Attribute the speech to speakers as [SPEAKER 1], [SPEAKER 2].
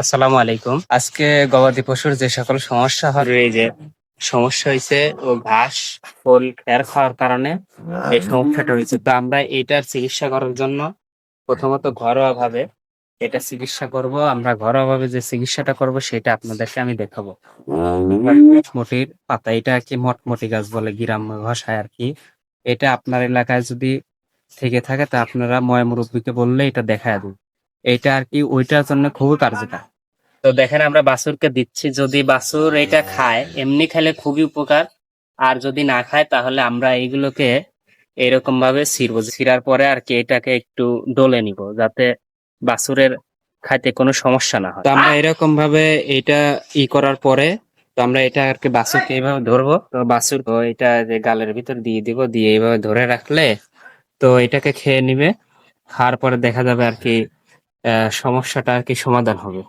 [SPEAKER 1] আসসালামু আলাইকুম। আজকে গবাদি পশুর যে সকল সমস্যা হয় এই যে সমস্যা হয়েছে ও ঘাস ফুল খের খাওয়ার কারণে এই সমস্যাটা হয়েছে তো আমরা এটার চিকিৎসা করার জন্য প্রথমত ঘরোয়া ভাবে এটা চিকিৎসা করব। আমরা ঘরোয়া ভাবে যে চিকিৎসাটা করব সেটা আপনাদেরকে আমি দেখাবো। মটমটির পাতা এটা আর কি মটমটি গাছ বলে গ্রাম ভাষায় আর কি। এটা আপনার এলাকায় যদি থেকে থাকে তা আপনারা ময় মুরব্বীকে বললে এটা দেখায় দিন এটা আর কি ওইটার জন্য খুবই কার্যকর। তো দেখেন আমরা বাছুরকে দিচ্ছি, যদি বাছুর এটা খায়, এমনি খেলে খুবই উপকার। আর যদি না খায়, তাহলে আমরা এইগুলোকে এরকম ভাবে ছিড়বো। ছিঁড়ার পরে আর কি এটাকে একটু ডলে নিব, যাতে বাছুরের খাইতে কোনো সমস্যা না হয়। আমরা এরকম ভাবে এটা ই করার পরে, তো আমরা এটা আর কি বাছুরকে এইভাবে ধরবো। তো বাছুর তো এটা যে গালের ভিতর দিয়ে দিব, দিয়ে এইভাবে ধরে রাখলে তো এটাকে খেয়ে নিবে। খাওয়ার পরে দেখা যাবে আর কি সমস্যাটা আর কি সমাধান হবে।